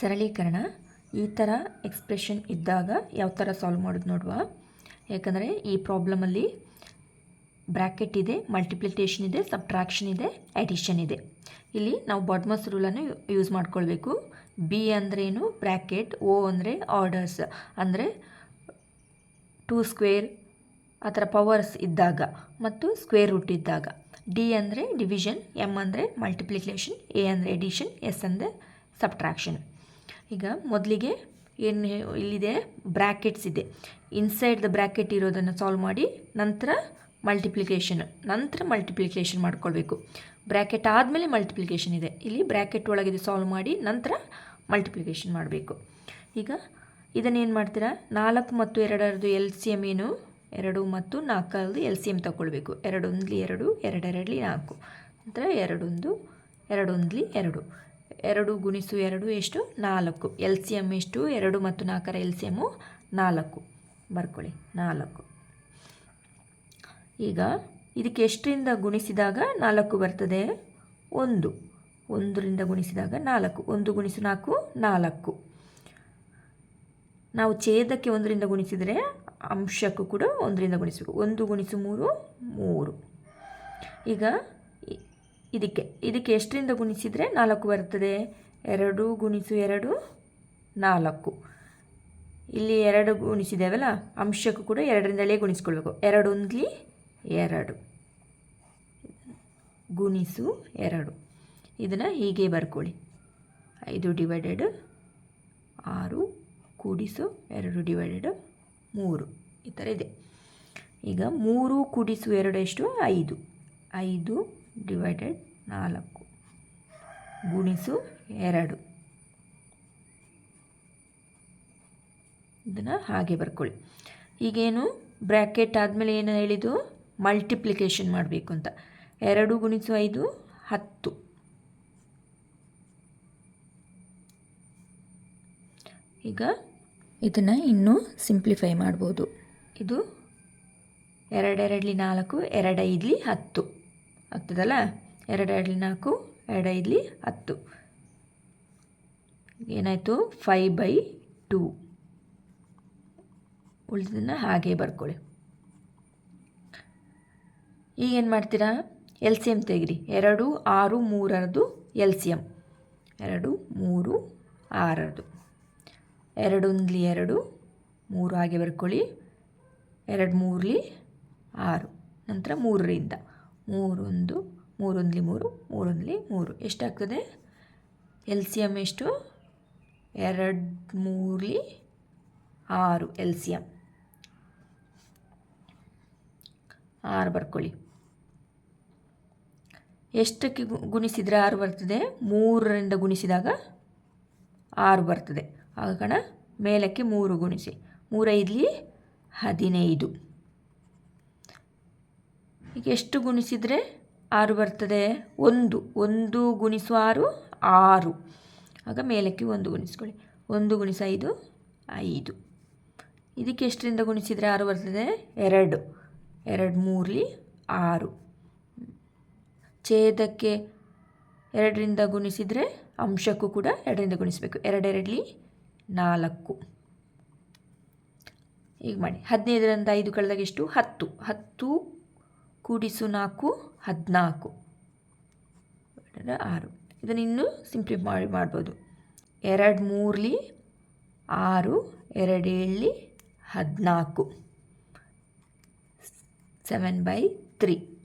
ಸರಳೀಕರಣ. ಈ ಥರ ಎಕ್ಸ್ಪ್ರೆಷನ್ ಇದ್ದಾಗ ಯಾವ ಥರ ಸಾಲ್ವ್ ಮಾಡೋದು ನೋಡುವ. ಯಾಕಂದರೆ ಈ ಪ್ರಾಬ್ಲಮಲ್ಲಿ ಬ್ರ್ಯಾಕೆಟ್ ಇದೆ ಮಲ್ಟಿಪ್ಲಿಟೇಷನ್ ಇದೆ ಸಬ್ಟ್ರಾಕ್ಷನ್ ಇದೆ ಎಡಿಷನ್ ಇದೆ. ಇಲ್ಲಿ ನಾವು ಬಾಡ್ಮಸ್ ರೂಲನ್ನು ಯೂಸ್ ಮಾಡ್ಕೊಳ್ಬೇಕು. ಬಿ ಅಂದ್ರೇನು ಬ್ರ್ಯಾಕೆಟ್ ಓ ಅಂದರೆ ಆರ್ಡರ್ಸ್ ಅಂದರೆ ಟೂ ಸ್ಕ್ವೇರ್ ಆ ಥರ ಪವರ್ಸ್ ಇದ್ದಾಗ ಮತ್ತು ಸ್ಕ್ವೇರ್ ರೂಟ್ ಇದ್ದಾಗ. ಡಿ ಅಂದರೆ ಡಿವಿಷನ್ ಎಂ ಅಂದರೆ ಮಲ್ಟಿಪ್ಲಿಕೇಷನ್ ಎ ಅಂದರೆ ಎಡಿಷನ್ ಎಸ್ ಅಂದರೆ ಸಬ್ಟ್ರಾಕ್ಷನ್ ಈಗ ಮೊದಲಿಗೆ ಏನು ಇಲ್ಲಿದೆ? ಬ್ರ್ಯಾಕೆಟ್ಸ್ ಇದೆ. ಇನ್ಸೈಡ್ ದ ಬ್ರ್ಯಾಕೆಟ್ ಇರೋದನ್ನು ಸಾಲ್ವ್ ಮಾಡಿ ನಂತರ ಮಲ್ಟಿಪ್ಲಿಕೇಷನ್ ನಂತರ ಮಲ್ಟಿಪ್ಲಿಕೇಷನ್ ಮಾಡ್ಕೊಳ್ಬೇಕು. ಬ್ರ್ಯಾಕೆಟ್ ಆದಮೇಲೆ ಮಲ್ಟಿಪ್ಲಿಕೇಷನ್ ಇದೆ. ಇಲ್ಲಿ ಬ್ರ್ಯಾಕೆಟ್ ಒಳಗಿದೆ ಸಾಲ್ವ್ ಮಾಡಿ ನಂತರ ಮಲ್ಟಿಪ್ಲಿಕೇಷನ್ ಮಾಡಬೇಕು. ಈಗ ಇದನ್ನೇನು ಮಾಡ್ತೀರಾ? ನಾಲ್ಕು ಮತ್ತು ಎರಡರದ್ದು ಎಲ್ ಸಿ ಎಂ ಏನು? ಎರಡು ಮತ್ತು ನಾಲ್ಕರದ್ದು ಎಲ್ ಸಿ ಎಂ ತಗೊಳ್ಬೇಕು. ಎರಡೊಂದ್ಲಿ ಎರಡು, ಎರಡೆರಡ್ಲಿ ನಾಲ್ಕು. ನಂತರ ಎರಡೊಂದು, ಎರಡೊಂದ್ಲಿ ಎರಡು. ಎರಡು ಗುಣಿಸು ಎರಡು ಎಷ್ಟು? ನಾಲ್ಕು. ಎಲ್ ಸಿ ಎಂ ಎಷ್ಟು? ಎರಡು ಮತ್ತು ನಾಲ್ಕರ ಎಲ್ ಸಿ ಎಮ್ಮು ನಾಲ್ಕು. ಬರ್ಕೊಳ್ಳಿ. ನಾಲ್ಕು. ಈಗ ಇದಕ್ಕೆ ಎಷ್ಟರಿಂದ ಗುಣಿಸಿದಾಗ ನಾಲ್ಕು ಬರ್ತದೆ? ಒಂದು. ಒಂದರಿಂದ ಗುಣಿಸಿದಾಗ ನಾಲ್ಕು. ಒಂದು ಗುಣಿಸು ನಾಲ್ಕು ನಾಲ್ಕು. ನಾವು ಛೇದಕ್ಕೆ ಒಂದರಿಂದ ಗುಣಿಸಿದರೆ ಅಂಶಕ್ಕೂ ಕೂಡ ಒಂದರಿಂದ ಗುಣಿಸಬೇಕು. ಒಂದು ಗುಣಿಸು ಮೂರು ಮೂರು. ಈಗ ಇದಕ್ಕೆ ಇದಕ್ಕೆ ಎಷ್ಟರಿಂದ ಗುಣಿಸಿದರೆ ನಾಲ್ಕು ಬರ್ತದೆ? ಎರಡು ಗುಣಿಸು ಎರಡು, ನಾಲ್ಕು. ಇಲ್ಲಿ ಎರಡು ಗುಣಿಸಿದ್ದೇವಲ್ಲ, ಅಂಶಕ್ಕೂ ಕೂಡ ಎರಡರಿಂದಲೇ ಗುಣಿಸ್ಕೊಳ್ಬೇಕು. ಎರಡೊಂದ್ಲಿ ಎರಡು. ಗುಣಿಸು ಎರಡು. ಇದನ್ನು ಹೀಗೆ ಬರ್ಕೊಳ್ಳಿ. ಐದು ಡಿವೈಡೆಡ್ ಆರು ಕೂಡಿಸು ಎರಡು ಡಿವೈಡೆಡ್ ಮೂರು. ಈ ಥರ ಇದೆ. ಈಗ ಮೂರು ಕೂಡಿಸು ಎರಡು ಎಷ್ಟು? ಐದು. ಐದು ಡಿವೈಡೆಡ್ ನಾಲ್ಕು. ಗುಣಿಸು ಎರಡು. ಇದನ್ನು ಹಾಗೆ ಬರ್ಕೊಳ್ಳಿ. ಈಗೇನು ಬ್ರ್ಯಾಕೆಟ್ ಆದಮೇಲೆ ಏನು ಹೇಳಿದ್ದು? ಮಲ್ಟಿಪ್ಲಿಕೇಶನ್ ಮಾಡಬೇಕು ಅಂತ. ಎರಡು ಗುಣಿಸು ಐದು, ಹತ್ತು. ಈಗ ಇದನ್ನು ಇನ್ನೂ ಸಿಂಪ್ಲಿಫೈ ಮಾಡ್ಬೋದು. ಇದು ಎರಡೆರಡಲಿ ನಾಲ್ಕು, ಎರಡೈದಲಿ ಹತ್ತು. ಆಗ್ತದಲ್ಲ ಎರಡೆರಡ್ಲಿ ನಾಲ್ಕು ಎರಡೈದ್ಲಿ ಹತ್ತು. ಏನಾಯಿತು? ಫೈ ಬೈ ಟೂ ಉಳಿದನ್ನು ಹಾಗೆ ಬರ್ಕೊಳ್ಳಿ. ಈಗೇನು ಮಾಡ್ತೀರಾ? ಎಲ್ ಸಿ ಎಂ ತೆಗಿರಿ ಎರಡು, ಆರು ಮೂರರದು ಎಲ್ ಸಿ ಎಂ ಎರಡು, ಮೂರು ಆರರದು ಎರಡೊಂದ್ಲಿ ಎರಡು, ಮೂರು ಹಾಗೆ ಬರ್ಕೊಳ್ಳಿ. ಎರಡು ಮೂರಲಿ ಆರು. ನಂತರ ಮೂರರಿಂದ. ಮೂರೊಂದು, ಮೂರೊಂದ್ಲಿ ಮೂರು ಮೂರೊಂದ್ಲಿ ಮೂರು. ಎಷ್ಟಾಗ್ತದೆ? ಎಲ್ ಸಿ ಎಂ ಎಷ್ಟು? ಎರಡು, ಮೂರ್ಲಿ ಆರು ಎಲ್ ಸಿ ಎಂ ಆರು ಬರ್ಕೊಳ್ಳಿ. ಎಷ್ಟಕ್ಕೆ ಗುಣಿಸಿದರೆ ಆರು ಬರ್ತದೆ? ಮೂರರಿಂದ ಗುಣಿಸಿದಾಗ ಆರು ಬರ್ತದೆ. ಆಗ ಕಣ, ಮೇಲಕ್ಕೆ ಮೂರು ಗುಣಿಸಿ. ಮೂರೈದ್ಲಿ ಹದಿನೈದು. ಈಗ ಎಷ್ಟು ಗುಣಿಸಿದರೆ ಆರು ಬರ್ತದೆ? ಒಂದು. ಒಂದು ಗುಣಿಸು ಆರು ಆರು. ಆಗ ಮೇಲಕ್ಕೆ ಒಂದು ಗುಣಿಸ್ಕೊಳ್ಳಿ. ಒಂದು ಗುಣಿಸು ಐದು ಐದು. ಇದಕ್ಕೆ ಎಷ್ಟರಿಂದ ಗುಣಿಸಿದರೆ ಆರು ಬರ್ತದೆ? ಎರಡು. ಎರಡು ಮೂರಲಿ ಆರು. ಛೇದಕ್ಕೆ ಎರಡರಿಂದ ಗುಣಿಸಿದರೆ ಅಂಶಕ್ಕೂ ಕೂಡ ಎರಡರಿಂದ ಗುಣಿಸಬೇಕು. ಎರಡೆರಡಲಿ ನಾಲ್ಕು. ಈಗ ಮಾಡಿ. ಹದಿನೈದರಿಂದ ಐದು ಕಳೆದಾಗ ಎಷ್ಟು? ಹತ್ತು. ಹತ್ತು ಕೂಡಿಸು ನಾಲ್ಕು, ಹದಿನಾಲ್ಕು. ಆರು. ಇದನ್ನು ಇನ್ನೂ ಸಿಂಪ್ಲಿ ಮಾಡಿ ಮಾಡ್ಬೋದು. ಎರಡು ಮೂರಲಿ ಆರು, ಎರಡು ಏಳಲಿ ಹದಿನಾಲ್ಕು. ಸೆವೆನ್ ಬೈ ತ್ರೀ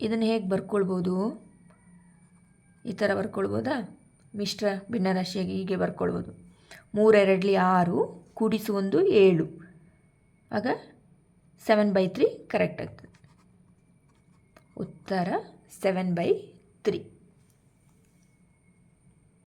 ಇದನ್ನು ಹೇಗೆ ಬರ್ಕೊಳ್ಬೋದು? ಈ ಥರ ಬರ್ಕೊಳ್ಬೋದಾ? ಮಿಶ್ರ ಭಿನ್ನರಾಶಿಯಾಗಿ ಹೀಗೆ ಬರ್ಕೊಳ್ಬೋದು. ಮೂರೆರಡಲಿ ಆರು, ಕೂಡಿಸು ಒಂದು, ಏಳು. ಆಗ ಸೆವೆನ್ ಬೈ ತ್ರೀ ಕರೆಕ್ಟ್ ಆಗ್ತದೆ. ಉತ್ತರ ಸೆವೆನ್ ಬೈ ತ್ರೀ